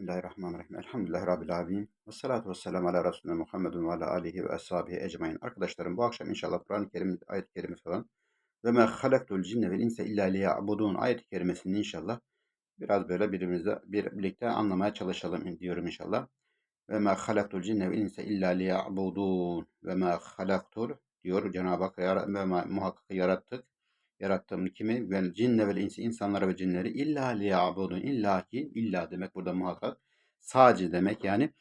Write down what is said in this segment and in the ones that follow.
Bismillahirrahmanirrahim. Elhamdülillahi Rabbil alemin. Ve salatu ve selamu ala Resulüne Muhammedun ve ala alihi ve ashabihi ecmain. Arkadaşlarım bu akşam inşallah Kur'an-ı Kerim ayet-i kerimesi olan ve me halaktul cinne vel insa illa liya'budun ayet-i kerimesini inşallah biraz böyle birbirimize bir, birlikte anlamaya çalışalım diyorum inşallah. Ve me halaktul cinne vel insa illa liya'budun ve me halaktul diyor Cenab-ı Hak ve muhakkak yarattık yarattığım kimi vel cinne vel insi insanları ve cinleri illa liyabudun illa ki illa demek burada muhakkak sadece demek yani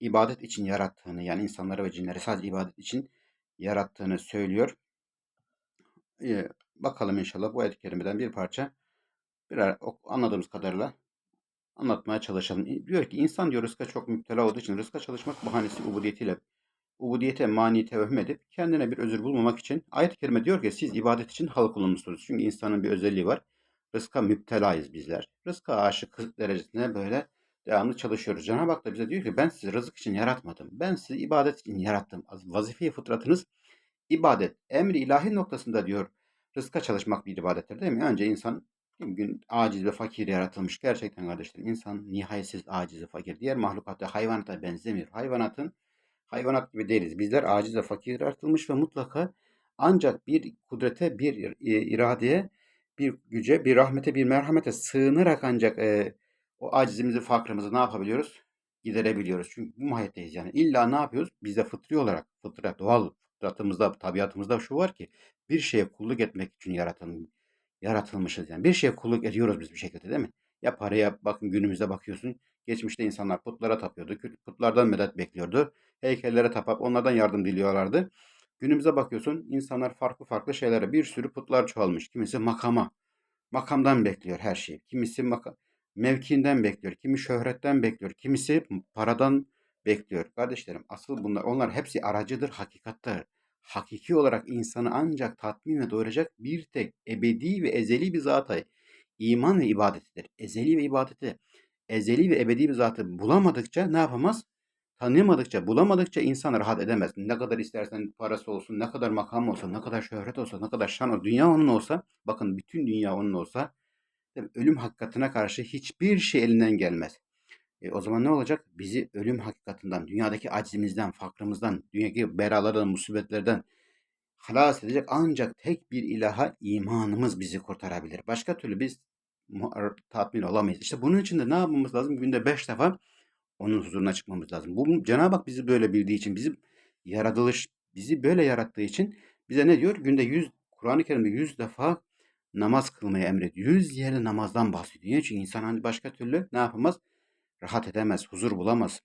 ibadet için yarattığını yani insanları ve cinleri sadece ibadet için yarattığını söylüyor. Ee, bakalım inşallah bu ayet-i kerimeden bir parça birer anladığımız kadarıyla anlatmaya çalışalım. Diyor ki insan diyor rızka çok müptela olduğu için rızka çalışmak bahanesi ubudiyetiyle ubudiyete mani tevhüm edip kendine bir özür bulmamak için ayet-i kerime diyor ki siz ibadet için halk olunmuşsunuz. Çünkü insanın bir özelliği var. Rızka müptelayız bizler. Rızka aşık derecesine böyle devamlı çalışıyoruz. Cenab-ı Hak da bize diyor ki ben sizi rızık için yaratmadım. Ben sizi ibadet için yarattım. Vazife fıtratınız ibadet. Emri ilahi noktasında diyor rızka çalışmak bir ibadettir değil mi? Önce insan gün aciz ve fakir yaratılmış. Gerçekten kardeşlerim insan nihayetsiz aciz ve fakir. Diğer mahlukatta hayvanata benzemiyor. Hayvanatın hayvanat gibi değiliz. Bizler aciz ve fakir yaratılmış ve mutlaka ancak bir kudrete, bir iradeye, bir güce, bir rahmete, bir merhamete sığınarak ancak e, o acizimizi, fakrımızı ne yapabiliyoruz? Giderebiliyoruz. Çünkü bu mahiyetteyiz yani. İlla ne yapıyoruz? Biz de fıtri olarak, fıtrat, doğal fıtratımızda, tabiatımızda şu var ki bir şeye kulluk etmek için yaratılmış, yaratılmışız yani. Bir şeye kulluk ediyoruz biz bir şekilde değil mi? Ya paraya bakın günümüzde bakıyorsun. Geçmişte insanlar putlara tapıyordu. Putlardan medet bekliyordu. Heykellere tapıp onlardan yardım diliyorlardı. Günümüze bakıyorsun insanlar farklı farklı şeylere bir sürü putlar çoğalmış. Kimisi makama, makamdan bekliyor her şeyi. Kimisi maka, mevkiinden bekliyor. Kimi şöhretten bekliyor. Kimisi paradan bekliyor. Kardeşlerim asıl bunlar onlar hepsi aracıdır, hakikattır. Hakiki olarak insanı ancak tatmin ve doyuracak bir tek ebedi ve ezeli bir zata iman ve ibadetidir. Ezeli ve ibadeti, ezeli ve ebedi bir zatı bulamadıkça ne yapamaz? Tanıyamadıkça, bulamadıkça insan rahat edemez. Ne kadar istersen parası olsun, ne kadar makam olsa, ne kadar şöhret olsa, ne kadar şan olsa, dünya onun olsa, bakın bütün dünya onun olsa, ölüm hakikatine karşı hiçbir şey elinden gelmez. E, o zaman ne olacak? Bizi ölüm hakikatinden, dünyadaki acizimizden, fakrımızdan, dünyadaki belalardan, musibetlerden halas edecek ancak tek bir ilaha imanımız bizi kurtarabilir. Başka türlü biz tatmin olamayız. İşte bunun için de ne yapmamız lazım? Günde beş defa onun huzuruna çıkmamız lazım. Bu Cenab-ı Hak bizi böyle bildiği için, bizim yaratılış bizi böyle yarattığı için bize ne diyor? Günde 100 Kur'an-ı Kerim'de 100 defa namaz kılmayı emrediyor. 100 yerde namazdan bahsediyor. Çünkü insan hani başka türlü ne yapamaz? Rahat edemez, huzur bulamaz.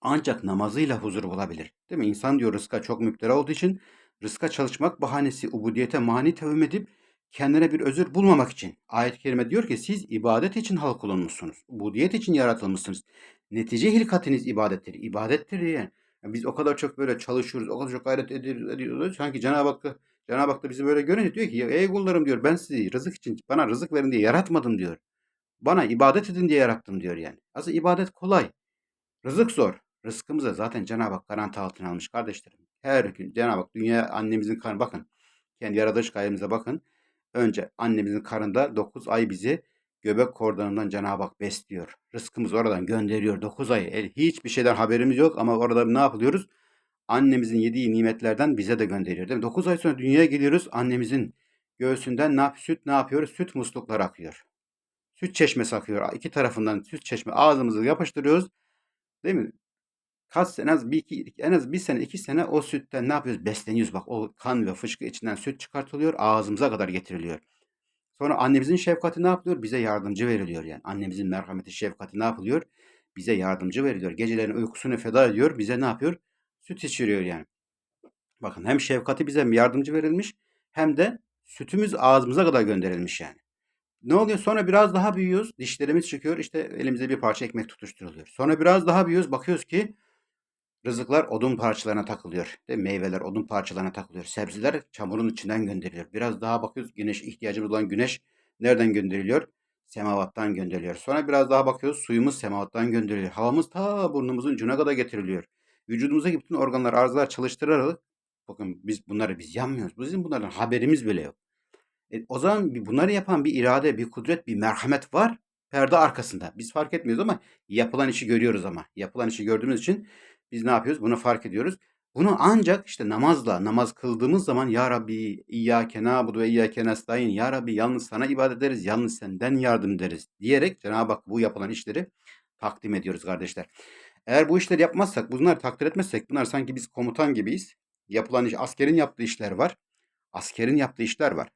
Ancak namazıyla huzur bulabilir. Değil mi? İnsan diyor rızka çok müptela olduğu için rızka çalışmak bahanesi ubudiyete mani tevhüm edip kendine bir özür bulmamak için. Ayet-i kerime diyor ki siz ibadet için halk olunmuşsunuz. Ubudiyet için yaratılmışsınız. Netice hilkatiniz ibadettir. İbadettir diye. Yani biz o kadar çok böyle çalışıyoruz, o kadar çok gayret ediyoruz. ediyoruz. Sanki Cenab-ı Hak Cenab-ı Hak da bizi böyle görünce diyor ki ey kullarım diyor ben sizi rızık için bana rızık verin diye yaratmadım diyor. Bana ibadet edin diye yarattım diyor yani. Aslında ibadet kolay. Rızık zor. Rızkımızı zaten Cenab-ı Hak garanti altına almış kardeşlerim. Her gün Cenab-ı Hak dünya annemizin karnı bakın. Kendi yaratılış gayemize bakın. Önce annemizin karında 9 ay bizi göbek kordonundan Cenab-ı Hak besliyor. Rızkımız oradan gönderiyor 9 ay. El, hiçbir şeyden haberimiz yok ama orada ne yapıyoruz? Annemizin yediği nimetlerden bize de gönderiyor. Değil mi? 9 ay sonra dünyaya geliyoruz. Annemizin göğsünden ne yap süt ne yapıyoruz? Süt muslukları akıyor. Süt çeşmesi akıyor. İki tarafından süt çeşme ağzımızı yapıştırıyoruz. Değil mi? kaç en az bir iki, en az bir sene iki sene o sütten ne yapıyoruz? Besleniyoruz. Bak o kan ve fışkı içinden süt çıkartılıyor. Ağzımıza kadar getiriliyor. Sonra annemizin şefkati ne yapıyor? Bize yardımcı veriliyor yani. Annemizin merhameti, şefkati ne yapılıyor? Bize yardımcı veriliyor. Gecelerin uykusunu feda ediyor. Bize ne yapıyor? Süt içiriyor yani. Bakın hem şefkati bize yardımcı verilmiş hem de sütümüz ağzımıza kadar gönderilmiş yani. Ne oluyor? Sonra biraz daha büyüyoruz. Dişlerimiz çıkıyor. İşte elimize bir parça ekmek tutuşturuluyor. Sonra biraz daha büyüyoruz. Bakıyoruz ki Rızıklar odun parçalarına takılıyor. Mi? Meyveler odun parçalarına takılıyor. Sebzeler çamurun içinden gönderiliyor. Biraz daha bakıyoruz güneş ihtiyacımız olan güneş nereden gönderiliyor? Semavattan gönderiliyor. Sonra biraz daha bakıyoruz suyumuz semavattan gönderiliyor. Havamız ta burnumuzun ucuna kadar getiriliyor. Vücudumuzdaki bütün organlar, arzular çalıştırarak bakın biz bunları biz yanmıyoruz. Bizim bunlardan haberimiz bile yok. E, o zaman bunları yapan bir irade, bir kudret, bir merhamet var. Perde arkasında. Biz fark etmiyoruz ama yapılan işi görüyoruz ama. Yapılan işi gördüğümüz için biz ne yapıyoruz? Bunu fark ediyoruz. Bunu ancak işte namazla, namaz kıldığımız zaman Ya Rabbi İyyâke nâbudu ve İyyâke nestaîn. Ya Rabbi yalnız sana ibadet ederiz, yalnız senden yardım ederiz diyerek Cenab-ı Hak bu yapılan işleri takdim ediyoruz kardeşler. Eğer bu işleri yapmazsak, bunları takdir etmezsek bunlar sanki biz komutan gibiyiz. Yapılan iş, askerin yaptığı işler var. Askerin yaptığı işler var.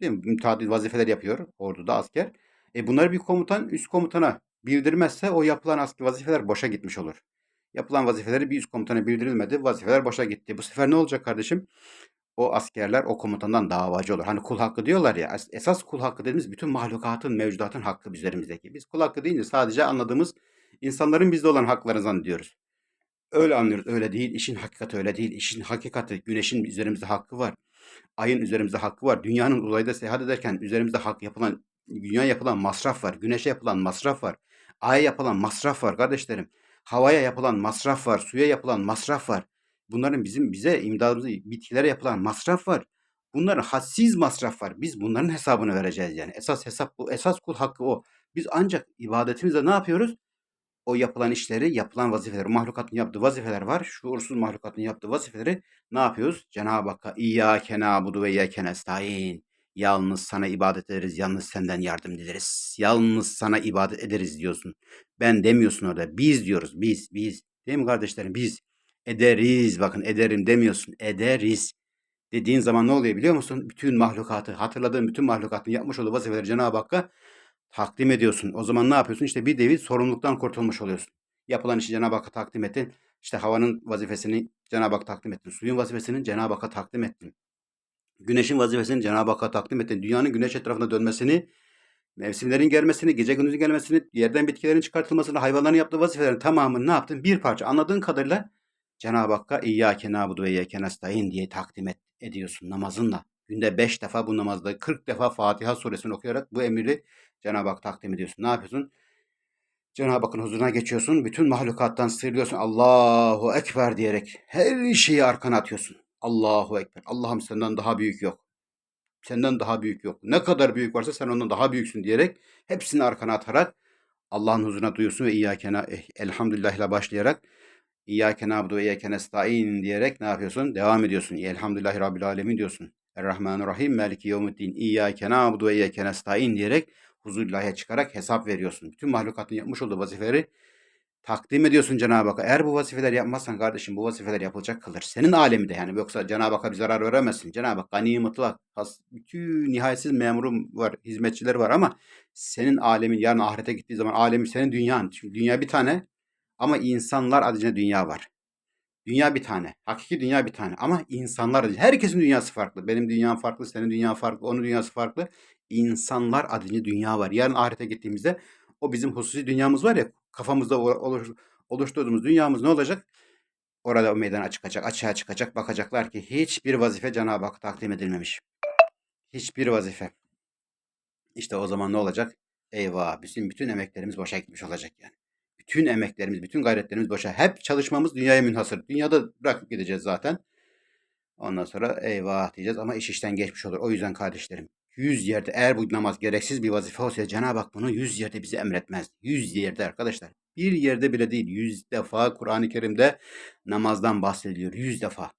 Değil mi? Müteadil vazifeler yapıyor orduda asker. E bunları bir komutan üst komutana bildirmezse o yapılan asker vazifeler boşa gitmiş olur. Yapılan vazifeleri bir üst komutana bildirilmedi. Vazifeler boşa gitti. Bu sefer ne olacak kardeşim? O askerler o komutandan davacı olur. Hani kul hakkı diyorlar ya. Esas kul hakkı dediğimiz bütün mahlukatın, mevcudatın hakkı üzerimizdeki. Biz kul hakkı deyince sadece anladığımız insanların bizde olan haklarını zannediyoruz. Öyle anlıyoruz. Öyle değil. İşin hakikati öyle değil. İşin hakikati güneşin üzerimizde hakkı var. Ayın üzerimizde hakkı var. Dünyanın uzayda seyahat ederken üzerimizde hak yapılan, dünya yapılan masraf var. Güneşe yapılan masraf var. Aya yapılan masraf var kardeşlerim. Havaya yapılan masraf var. Suya yapılan masraf var. Bunların bizim bize imdadımızı bitkilere yapılan masraf var. Bunların hadsiz masraf var. Biz bunların hesabını vereceğiz yani. Esas hesap bu. Esas kul hakkı o. Biz ancak ibadetimizde ne yapıyoruz? o yapılan işleri, yapılan vazifeleri, mahlukatın yaptığı vazifeler var. Şuursuz mahlukatın yaptığı vazifeleri ne yapıyoruz? Cenab-ı Hakk'a İyyâke nâbudu ve iyyâke nestaîn. Yalnız sana ibadet ederiz, yalnız senden yardım dileriz. Yalnız sana ibadet ederiz diyorsun. Ben demiyorsun orada. Biz diyoruz. Biz, biz. Değil mi kardeşlerim? Biz ederiz. Bakın ederim demiyorsun. Ederiz. Dediğin zaman ne oluyor biliyor musun? Bütün mahlukatı, hatırladığın bütün mahlukatın yapmış olduğu vazifeleri Cenab-ı Hakk'a takdim ediyorsun. O zaman ne yapıyorsun? İşte bir devi sorumluluktan kurtulmuş oluyorsun. Yapılan işi Cenab-ı Hakk'a takdim ettin. İşte havanın vazifesini Cenab-ı Hakk'a takdim ettin. Suyun vazifesini Cenab-ı Hakk'a takdim ettin. Güneşin vazifesini Cenab-ı Hakk'a takdim ettin. Dünyanın güneş etrafında dönmesini, mevsimlerin gelmesini, gece gündüzün gelmesini, yerden bitkilerin çıkartılmasını, hayvanların yaptığı vazifelerin tamamını ne yaptın? Bir parça anladığın kadarıyla Cenab-ı Hakk'a İyyâke nâbudu ve İyyâke nestaîn diye takdim et, ediyorsun namazınla. Günde beş defa bu namazda 40 defa Fatiha suresini okuyarak bu emri Cenab-ı Hak takdim ediyorsun. Ne yapıyorsun? Cenab-ı Hakk'ın huzuruna geçiyorsun. Bütün mahlukattan sıyrılıyorsun. Allahu Ekber diyerek her şeyi arkana atıyorsun. Allahu Ekber. Allah'ım senden daha büyük yok. Senden daha büyük yok. Ne kadar büyük varsa sen ondan daha büyüksün diyerek hepsini arkana atarak Allah'ın huzuruna duyuyorsun ve İyyâkena eh, elhamdülillah ile başlayarak İyyâke nâbudu ve İyyâke nestaîn diyerek ne yapıyorsun? Devam ediyorsun. Elhamdülillahi Rabbil alemin diyorsun. Errahmanirrahim, Maliki Yevmiddin, İyyâke nâbudu ve İyyâke nestaîn diyerek huzurillahiye çıkarak hesap veriyorsun. Bütün mahlukatın yapmış olduğu vazifeleri takdim ediyorsun Cenab-ı Hakk'a. Eğer bu vazifeleri yapmazsan kardeşim bu vazifeler yapılacak kalır. Senin aleminde yani yoksa Cenab-ı Hakk'a bir zarar veremezsin. Cenab-ı Hak gani mutlak. Bütün nihayetsiz memurum var, hizmetçiler var ama senin alemin yarın ahirete gittiği zaman alemin senin dünyan. Çünkü dünya bir tane ama insanlar adına dünya var. Dünya bir tane. Hakiki dünya bir tane. Ama insanlar, herkesin dünyası farklı. Benim dünyam farklı, senin dünyan farklı, onun dünyası farklı. İnsanlar adını dünya var. Yarın ahirete gittiğimizde o bizim hususi dünyamız var ya kafamızda oluş, oluşturduğumuz dünyamız ne olacak? Orada o meydana çıkacak, açığa çıkacak. Bakacaklar ki hiçbir vazife Cenab-ı Hak takdim edilmemiş. Hiçbir vazife. İşte o zaman ne olacak? Eyvah, bizim bütün emeklerimiz boşa gitmiş olacak yani bütün emeklerimiz, bütün gayretlerimiz boşa. Hep çalışmamız dünyaya münhasır. Dünyada bırakıp gideceğiz zaten. Ondan sonra eyvah diyeceğiz ama iş işten geçmiş olur. O yüzden kardeşlerim yüz yerde eğer bu namaz gereksiz bir vazife olsa Cenab-ı Hak bunu yüz yerde bize emretmez. Yüz yerde arkadaşlar. Bir yerde bile değil. Yüz defa Kur'an-ı Kerim'de namazdan bahsediliyor. Yüz defa.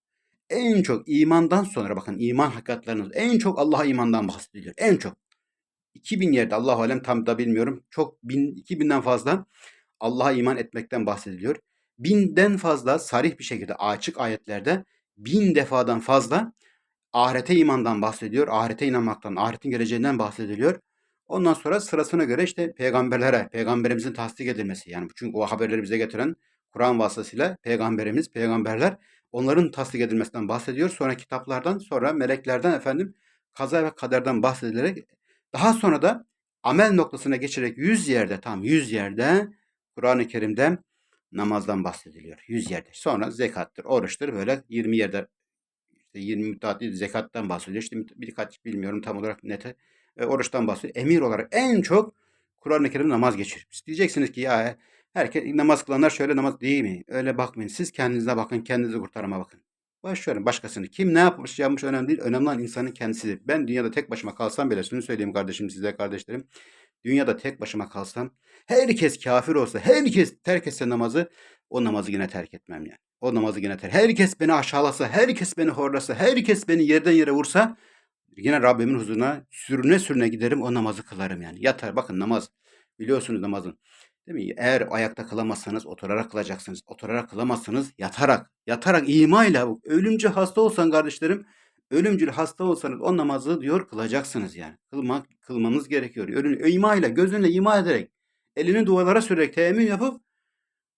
En çok imandan sonra bakın iman hakikatleriniz en çok Allah'a imandan bahsediliyor. En çok. 2000 yerde Allah alem tam da bilmiyorum. Çok bin, 2000'den fazla Allah'a iman etmekten bahsediliyor. Binden fazla sarih bir şekilde açık ayetlerde bin defadan fazla ahirete imandan bahsediyor. Ahirete inanmaktan, ahiretin geleceğinden bahsediliyor. Ondan sonra sırasına göre işte peygamberlere, peygamberimizin tasdik edilmesi. Yani çünkü o haberleri bize getiren Kur'an vasıtasıyla peygamberimiz, peygamberler onların tasdik edilmesinden bahsediyor. Sonra kitaplardan, sonra meleklerden efendim kaza ve kaderden bahsedilerek daha sonra da amel noktasına geçerek yüz yerde tam yüz yerde Kur'an-ı Kerim'de namazdan bahsediliyor. Yüz yerde. Sonra zekattır, oruçtur. Böyle 20 yerde işte 20 müteahhit zekattan bahsediyor. İşte birkaç bilmiyorum tam olarak nete e, oruçtan bahsediyor. Emir olarak en çok Kur'an-ı Kerim namaz geçirir. Siz diyeceksiniz ki ya herkes namaz kılanlar şöyle namaz değil mi? Öyle bakmayın. Siz kendinize bakın, kendinizi kurtarma bakın. Başlıyorum başkasını. Kim ne yapmış yapmış önemli değil. Önemli olan insanın kendisidir. Ben dünyada tek başıma kalsam bile şunu söyleyeyim kardeşim size kardeşlerim. Dünyada tek başıma kalsam, herkes kafir olsa, herkes terk etse namazı, o namazı yine terk etmem yani. O namazı yine terk. Herkes beni aşağılasa, herkes beni horlasa, herkes beni yerden yere vursa, yine Rabbimin huzuruna sürüne sürüne giderim, o namazı kılarım yani. Yatar, bakın namaz, biliyorsunuz namazın. Değil mi? Eğer ayakta kılamazsanız oturarak kılacaksınız. Oturarak kılamazsanız yatarak. Yatarak imayla. Ölümcü hasta olsan kardeşlerim ölümcül hasta olsanız o namazı diyor kılacaksınız yani. Kılmak, kılmanız gerekiyor. Ölüm, ima ile gözünle ima ederek elini duvarlara sürerek teyemmüm yapıp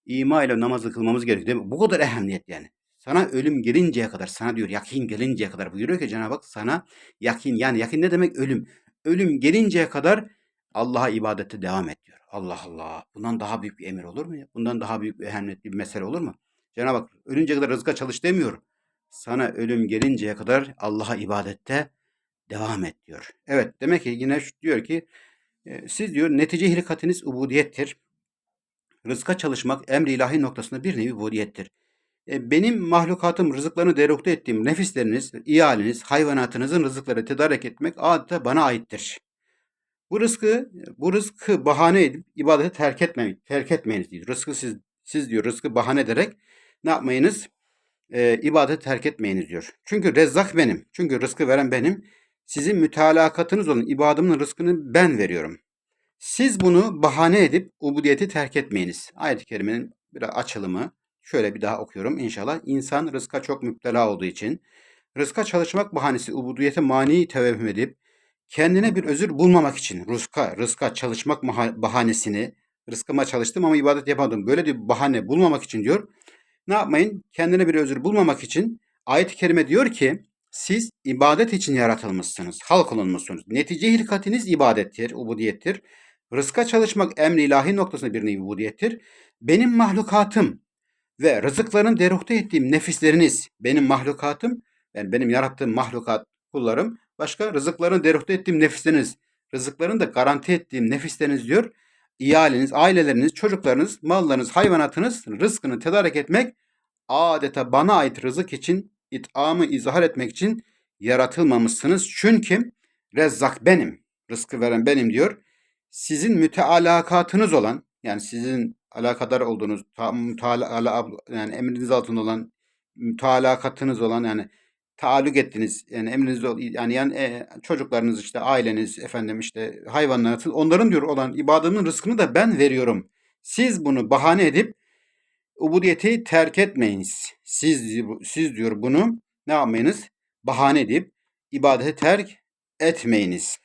ima ile namazı kılmamız gerekiyor. Değil mi? Bu kadar ehemmiyet yani. Sana ölüm gelinceye kadar, sana diyor yakin gelinceye kadar buyuruyor ki Cenab-ı Hak sana yakin yani yakin ne demek ölüm? Ölüm gelinceye kadar Allah'a ibadette devam et diyor. Allah Allah. Bundan daha büyük bir emir olur mu ya? Bundan daha büyük bir ehemmiyetli bir mesele olur mu? Cenab-ı Hak ölünceye kadar rızka çalış demiyor. Sana ölüm gelinceye kadar Allah'a ibadette devam et diyor. Evet demek ki yine şu diyor ki siz diyor netice hilkatiniz ubudiyettir. Rızka çalışmak emri ilahi noktasında bir nevi ubudiyettir. Benim mahlukatım rızıklarını derukte ettiğim nefisleriniz, iyaliniz, hayvanatınızın rızıkları tedarik etmek adeta bana aittir. Bu rızkı, bu rızkı bahane edip ibadeti terk etmeyin, terk etmeyiniz diyor. Rızkı siz, siz diyor rızkı bahane ederek ne yapmayınız? E, ibadeti terk etmeyiniz diyor. Çünkü rezzak benim. Çünkü rızkı veren benim. Sizin mütalakatınız olan ibadımın rızkını ben veriyorum. Siz bunu bahane edip ubudiyeti terk etmeyiniz. Ayet-i kerimenin bir açılımı. Şöyle bir daha okuyorum inşallah. İnsan rızka çok müptela olduğu için rızka çalışmak bahanesi ubudiyete mani tevehüm edip kendine bir özür bulmamak için rızka, rızka çalışmak bahanesini rızkıma çalıştım ama ibadet yapamadım. Böyle bir bahane bulmamak için diyor ne yapmayın? Kendine bir özür bulmamak için ayet-i kerime diyor ki siz ibadet için yaratılmışsınız. Halk olunmuşsunuz. Netice hilkatiniz ibadettir, ubudiyettir. Rızka çalışmak emri ilahi noktasında bir nevi ubudiyettir. Benim mahlukatım ve rızıkların deruhte ettiğim nefisleriniz benim mahlukatım, yani benim yarattığım mahlukat kullarım, başka rızıkların deruhte ettiğim nefisleriniz, rızıkların da garanti ettiğim nefisleriniz diyor iyaliniz, aileleriniz, çocuklarınız, mallarınız, hayvanatınız rızkını tedarik etmek adeta bana ait rızık için it'amı izhar etmek için yaratılmamışsınız. Çünkü rezzak benim, rızkı veren benim diyor. Sizin mütealakatınız olan yani sizin alakadar olduğunuz müteala, yani emriniz altında olan mütealakatınız olan yani taalluk ettiniz. Yani emrinizde yani yani e, çocuklarınız işte aileniz efendim işte hayvanlarınız onların diyor olan ibadımın rızkını da ben veriyorum. Siz bunu bahane edip ubudiyeti terk etmeyiniz. Siz siz diyor bunu ne yapmayınız? Bahane edip ibadeti terk etmeyiniz.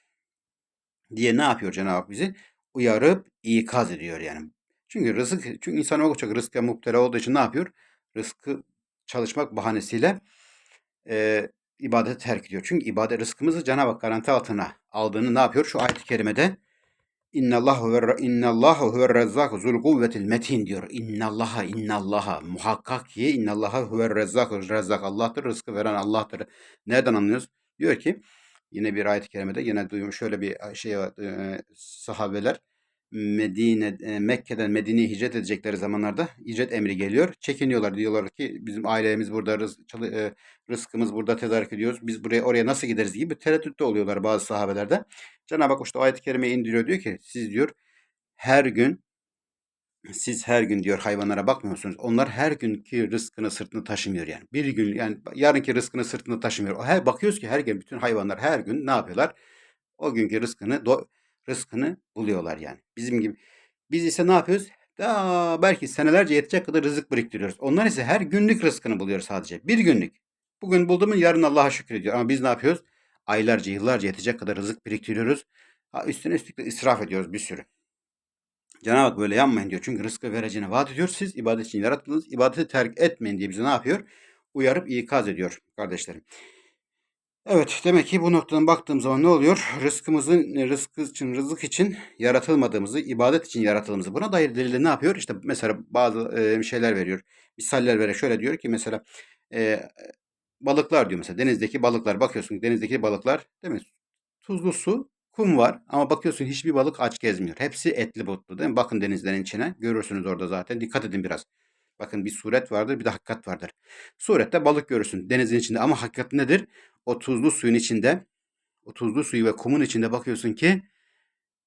Diye ne yapıyor Cenab-ı Hak bizi? Uyarıp ikaz ediyor yani. Çünkü rızık, çünkü insan o çok rızka muhtera olduğu için ne yapıyor? Rızkı çalışmak bahanesiyle e, ibadeti terk ediyor. Çünkü ibadet rızkımızı Cenab-ı Hak garanti altına aldığını ne yapıyor? Şu ayet-i kerimede İnnallahu ve innallahu huver rezzak zul kuvvetil metin diyor. İnnallaha innallaha muhakkak ki innallaha huver rezzak rezzak Allah'tır rızkı veren Allah'tır. Nereden anlıyoruz? Diyor ki yine bir ayet-i kerimede yine duymuş şöyle bir şey e, sahabeler Medine e, Mekke'den Medine'ye hicret edecekleri zamanlarda hicret emri geliyor. Çekiniyorlar diyorlar ki bizim ailemiz burada e, rızkımız burada tedarik ediyoruz. Biz buraya oraya nasıl gideriz gibi tereddütte oluyorlar bazı sahabelerde. Cenab-ı Hak işte ayet-i kerimeyi indiriyor diyor ki siz diyor her gün siz her gün diyor hayvanlara bakmıyorsunuz. Onlar her günkü rızkını sırtını taşımıyor yani. Bir gün yani yarınki rızkını sırtını taşımıyor. Her bakıyoruz ki her gün bütün hayvanlar her gün ne yapıyorlar? O günkü rızkını do rızkını buluyorlar yani. Bizim gibi. Biz ise ne yapıyoruz? Daha belki senelerce yetecek kadar rızık biriktiriyoruz. Onlar ise her günlük rızkını buluyor sadece. Bir günlük. Bugün bulduğumun yarın Allah'a şükrediyor. Ama biz ne yapıyoruz? Aylarca, yıllarca yetecek kadar rızık biriktiriyoruz. Ha, üstüne üstlük de israf ediyoruz bir sürü. Cenab-ı Hak böyle yanmayın diyor. Çünkü rızkı vereceğini vaat ediyor. Siz ibadet için yaratıldınız. İbadeti terk etmeyin diye bize ne yapıyor? Uyarıp ikaz ediyor kardeşlerim. Evet demek ki bu noktadan baktığım zaman ne oluyor? Rızkımızın rızkı için rızık için yaratılmadığımızı, ibadet için yaratıldığımızı buna dair delilde ne yapıyor? İşte mesela bazı e, şeyler veriyor. Misaller vererek şöyle diyor ki mesela e, balıklar diyor mesela denizdeki balıklar bakıyorsun denizdeki balıklar değil mi? Tuzlu su, kum var ama bakıyorsun hiçbir balık aç gezmiyor. Hepsi etli butlu değil mi? Bakın denizlerin içine görürsünüz orada zaten. Dikkat edin biraz. Bakın bir suret vardır bir de hakikat vardır. Surette balık görürsün denizin içinde ama hakikat nedir? O tuzlu suyun içinde, o tuzlu suyu ve kumun içinde bakıyorsun ki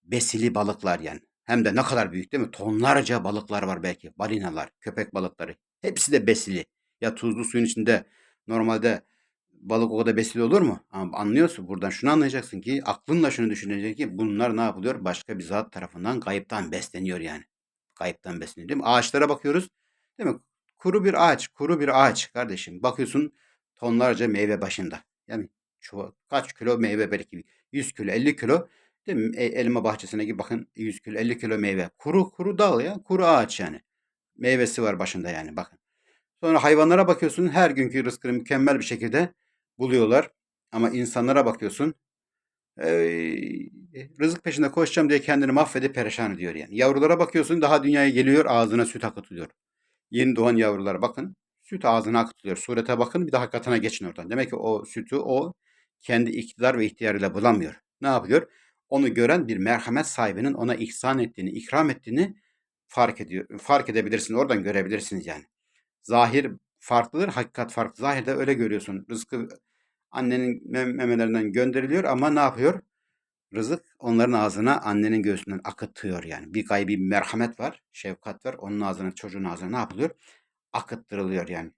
besili balıklar yani. Hem de ne kadar büyük değil mi? Tonlarca balıklar var belki. Balinalar, köpek balıkları. Hepsi de besili. Ya tuzlu suyun içinde normalde balık o kadar besili olur mu? Ama anlıyorsun buradan şunu anlayacaksın ki aklınla şunu düşüneceksin ki bunlar ne yapılıyor? Başka bir zat tarafından kayıptan besleniyor yani. Kayıptan besleniyor değil mi? Ağaçlara bakıyoruz. Değil mi? Kuru bir ağaç, kuru bir ağaç kardeşim. Bakıyorsun tonlarca meyve başında. Yani şu kaç kilo meyve belki 100 kilo, 50 kilo. Değil mi? E, elma bahçesine gibi bakın 100 kilo, 50 kilo meyve. Kuru kuru dal ya, kuru ağaç yani. Meyvesi var başında yani bakın. Sonra hayvanlara bakıyorsun her günkü rızkını mükemmel bir şekilde buluyorlar. Ama insanlara bakıyorsun eee, rızık peşinde koşacağım diye kendini mahvedip perişan ediyor yani. Yavrulara bakıyorsun daha dünyaya geliyor ağzına süt akıtılıyor. Yeni doğan yavrulara bakın süt ağzına akıtılıyor. Surete bakın bir de hakikatine geçin oradan. Demek ki o sütü o kendi iktidar ve ihtiyarıyla bulamıyor. Ne yapıyor? Onu gören bir merhamet sahibinin ona ihsan ettiğini, ikram ettiğini fark ediyor. Fark edebilirsin. Oradan görebilirsiniz yani. Zahir farklıdır, hakikat farklı. Zahirde öyle görüyorsun. Rızkı annenin mem- memelerinden gönderiliyor ama ne yapıyor? Rızık onların ağzına annenin göğsünden akıtıyor yani. Bir gaybi bir merhamet var, şefkat var. Onun ağzına, çocuğun ağzına ne yapılıyor? Akıttırılıyor yani.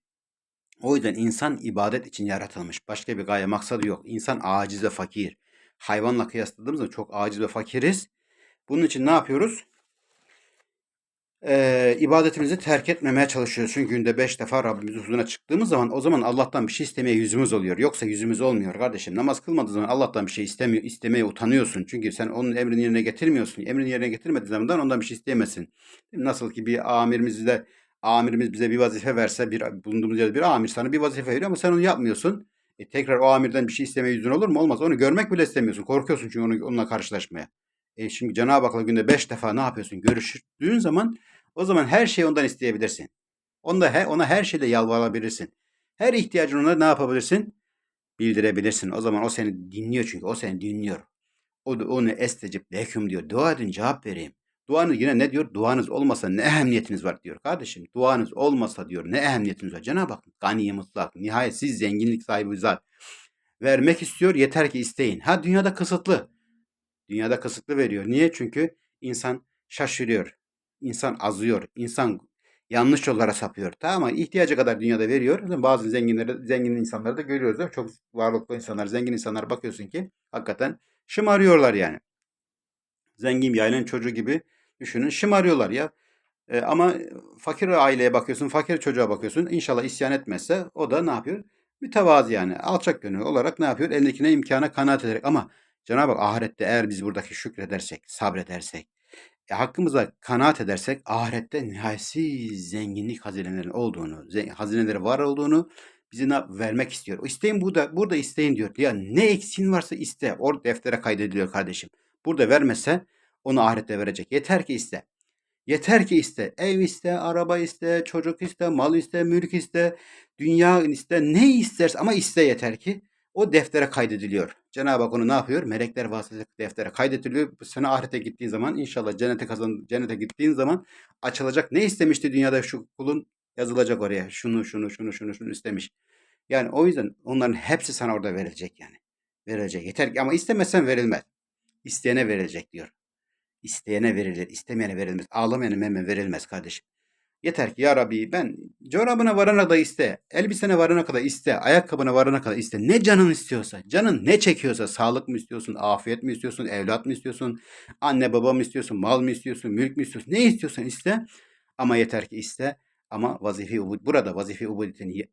O yüzden insan ibadet için yaratılmış. Başka bir gaye maksadı yok. İnsan aciz ve fakir. Hayvanla kıyasladığımızda çok aciz ve fakiriz. Bunun için ne yapıyoruz? Ee, ibadetimizi terk etmemeye çalışıyoruz. Çünkü günde beş defa Rabbimizin huzuruna çıktığımız zaman o zaman Allah'tan bir şey istemeye yüzümüz oluyor. Yoksa yüzümüz olmuyor kardeşim. Namaz kılmadığı zaman Allah'tan bir şey istemiyor, istemeye utanıyorsun. Çünkü sen onun emrini yerine getirmiyorsun. Emrini yerine getirmediği zaman ondan bir şey isteyemezsin. Nasıl ki bir amirimizle amirimiz bize bir vazife verse, bir bulunduğumuz yerde bir amir sana bir vazife veriyor ama sen onu yapmıyorsun. E, tekrar o amirden bir şey istemeye yüzün olur mu? Olmaz. Onu görmek bile istemiyorsun. Korkuyorsun çünkü onu, onunla karşılaşmaya. E şimdi Cenab-ı Hak'la günde beş defa ne yapıyorsun? Görüştüğün zaman o zaman her şeyi ondan isteyebilirsin. Onda he, ona her şeyde yalvarabilirsin. Her ihtiyacını ona ne yapabilirsin? Bildirebilirsin. O zaman o seni dinliyor çünkü. O seni dinliyor. O onu estecip leküm diyor. Dua edin cevap vereyim. Duanız yine ne diyor? Duanız olmasa ne ehemmiyetiniz var diyor. Kardeşim duanız olmasa diyor ne ehemmiyetiniz var. Cenab-ı Hak gani mutlak. Nihayetsiz zenginlik sahibi zat. Vermek istiyor yeter ki isteyin. Ha dünyada kısıtlı. Dünyada kısıtlı veriyor. Niye? Çünkü insan şaşırıyor. İnsan azıyor. İnsan yanlış yollara sapıyor. Tamam mı? İhtiyacı kadar dünyada veriyor. Bazı zenginleri, zengin insanları da görüyoruz? Çok varlıklı insanlar, zengin insanlar bakıyorsun ki hakikaten şımarıyorlar yani. Zengin ailenin çocuğu gibi düşünün. Şımarıyorlar ya. E, ama fakir aileye bakıyorsun, fakir çocuğa bakıyorsun. İnşallah isyan etmezse o da ne yapıyor? Mütevazi yani. Alçak gönüllü olarak ne yapıyor? Elindekine imkana kanaat ederek. Ama Cenab-ı Hak ahirette eğer biz buradaki şükredersek, sabredersek, e, hakkımıza kanaat edersek ahirette nihayetsiz zenginlik hazinelerinin olduğunu, hazineleri var olduğunu bize vermek istiyor. O isteyin burada, burada isteyin diyor. Ya ne eksin varsa iste. Orada deftere kaydediliyor kardeşim. Burada vermezse onu ahirette verecek. Yeter ki iste. Yeter ki iste. Ev iste, araba iste, çocuk iste, mal iste, mülk iste, dünya iste, ne isterse ama iste yeter ki o deftere kaydediliyor. Cenab-ı Hak onu ne yapıyor? Melekler vasıtasıyla deftere kaydediliyor. Sen ahirete gittiğin zaman inşallah cennete kazan cennete gittiğin zaman açılacak. Ne istemişti dünyada şu kulun yazılacak oraya. Şunu şunu şunu şunu şunu istemiş. Yani o yüzden onların hepsi sana orada verilecek yani. Verilecek. Yeter ki ama istemezsen verilmez. İsteyene verilecek diyor. İsteyene verilir, istemeyene verilmez. Ağlamayana hemen verilmez kardeşim. Yeter ki ya Rabbi ben çorabına varana kadar iste, elbisene varana kadar iste, ayakkabına varana kadar iste. Ne canın istiyorsa, canın ne çekiyorsa, sağlık mı istiyorsun, afiyet mi istiyorsun, evlat mı istiyorsun, anne baba mı istiyorsun, mal mı istiyorsun, mülk mü istiyorsun, ne istiyorsan iste. Ama yeter ki iste. Ama vazife burada vazife ubudiyetini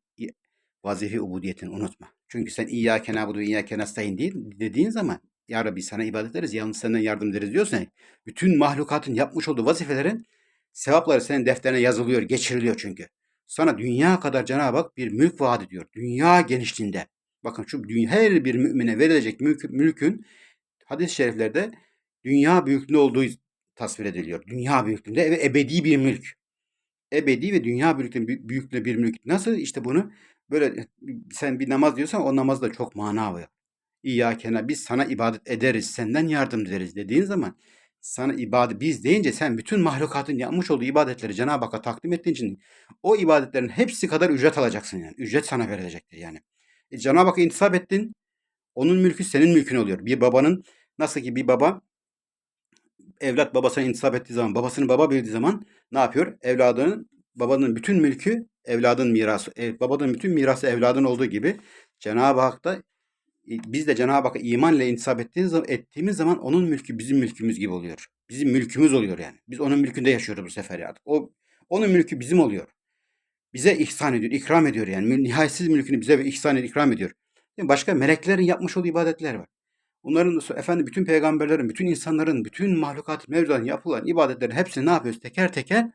vazife ubudiyetini unutma. Çünkü sen İyyâke nâbudu İyyâke nestaîn dediğin zaman ya Rabbi sana ibadet ederiz, yalnız senden yardım ederiz diyorsan bütün mahlukatın yapmış olduğu vazifelerin sevapları senin defterine yazılıyor, geçiriliyor çünkü. Sana dünya kadar Cenab-ı Hak bir mülk vaat ediyor. Dünya genişliğinde. Bakın şu dünya, her bir mümine verilecek mülk, mülkün hadis-i şeriflerde dünya büyüklüğünde olduğu tasvir ediliyor. Dünya büyüklüğünde ve ebedi bir mülk. Ebedi ve dünya büyüklüğünde, bir mülk. Nasıl işte bunu böyle sen bir namaz diyorsan o namaz da çok mana var. İyyâkena biz sana ibadet ederiz, senden yardım ederiz dediğin zaman sana ibadet biz deyince sen bütün mahlukatın yapmış olduğu ibadetleri Cenab-ı Hakk'a takdim ettiğin için o ibadetlerin hepsi kadar ücret alacaksın yani. Ücret sana verilecektir yani. E, Cenab-ı Hakk'a intisap ettin. Onun mülkü senin mülkün oluyor. Bir babanın nasıl ki bir baba evlat babasına intisap ettiği zaman, babasını baba bildiği zaman ne yapıyor? Evladının, babanın bütün mülkü evladın mirası, e, babanın bütün mirası evladın olduğu gibi Cenab-ı Hak da biz de Cenab-ı Hak'a iman ile intisap ettiğimiz zaman, ettiğimiz zaman onun mülkü bizim mülkümüz gibi oluyor. Bizim mülkümüz oluyor yani. Biz onun mülkünde yaşıyoruz bu sefer artık. O onun mülkü bizim oluyor. Bize ihsan ediyor, ikram ediyor yani. Nihayetsiz mülkünü bize ihsan ediyor, ikram ediyor. Başka meleklerin yapmış olduğu ibadetler var. Onların da efendim bütün peygamberlerin, bütün insanların, bütün mahlukat mevzudan yapılan ibadetlerin hepsini ne yapıyoruz? Teker teker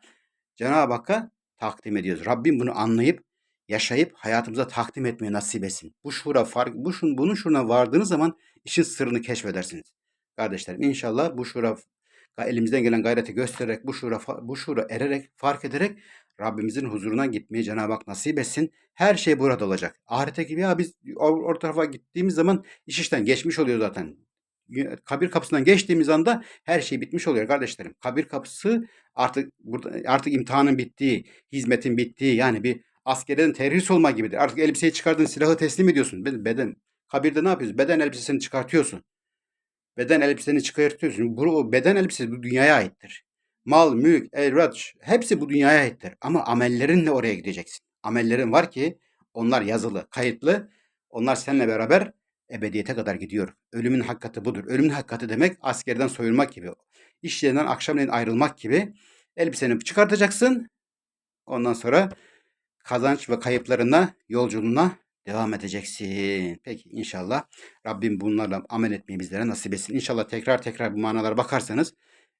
Cenab-ı Hakk'a takdim ediyoruz. Rabbim bunu anlayıp, yaşayıp hayatımıza takdim etmeyi nasip etsin. Bu şura fark, bu şun, bunun şuna vardığınız zaman işin sırrını keşfedersiniz. Kardeşlerim inşallah bu şura elimizden gelen gayreti göstererek, bu şura, bu şura ererek, fark ederek Rabbimizin huzuruna gitmeyi Cenab-ı Hak nasip etsin. Her şey burada olacak. Ahirete gibi ya biz o, tarafa gittiğimiz zaman iş işten geçmiş oluyor zaten. Kabir kapısından geçtiğimiz anda her şey bitmiş oluyor kardeşlerim. Kabir kapısı artık burada artık imtihanın bittiği, hizmetin bittiği yani bir askerden terhis olma gibidir. Artık elbiseyi çıkardın, silahı teslim ediyorsun. Beden kabirde ne yapıyorsun? Beden elbisesini çıkartıyorsun. Beden elbiseni çıkartıyorsun. Bu beden elbisesi bu dünyaya aittir. Mal, mülk, evlat hepsi bu dünyaya aittir. Ama amellerinle oraya gideceksin. Amellerin var ki onlar yazılı, kayıtlı. Onlar seninle beraber ebediyete kadar gidiyor. Ölümün hakikati budur. Ölümün hakikati demek askerden soyulmak gibi. İş yerinden akşamleyin ayrılmak gibi. Elbiseni çıkartacaksın. Ondan sonra kazanç ve kayıplarına, yolculuğuna devam edeceksin. Peki inşallah Rabbim bunlarla amel etmeyi bizlere nasip etsin. İnşallah tekrar tekrar bu manalara bakarsanız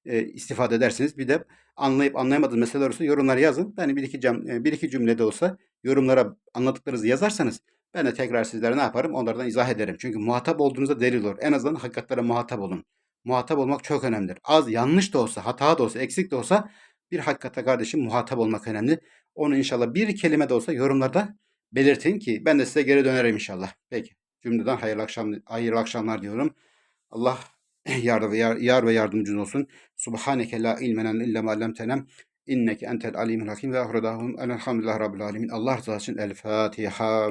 e, istifade edersiniz. Bir de anlayıp anlayamadığınız meseleler olursa yorumlara yazın. Yani bir iki, cam, e, bir iki cümlede olsa yorumlara anladıklarınızı yazarsanız ben de tekrar sizlere ne yaparım? Onlardan izah ederim. Çünkü muhatap olduğunuzda delil olur. En azından hakikatlere muhatap olun. Muhatap olmak çok önemlidir. Az yanlış da olsa, hata da olsa, eksik de olsa bir hakikate kardeşim muhatap olmak önemli. Onu inşallah bir kelime de olsa yorumlarda belirtin ki ben de size geri dönerim inşallah. Peki. Cümleden hayırlı akşam hayırlı akşamlar diyorum. Allah yar ve yar, yar ve yardımcın olsun. Subhaneke la ilmenen illa ma allamtenem. İnneke entel alimul hakim ve ahredahum elhamdülillah rabbil alemin. Allah rızası için El Fatiha.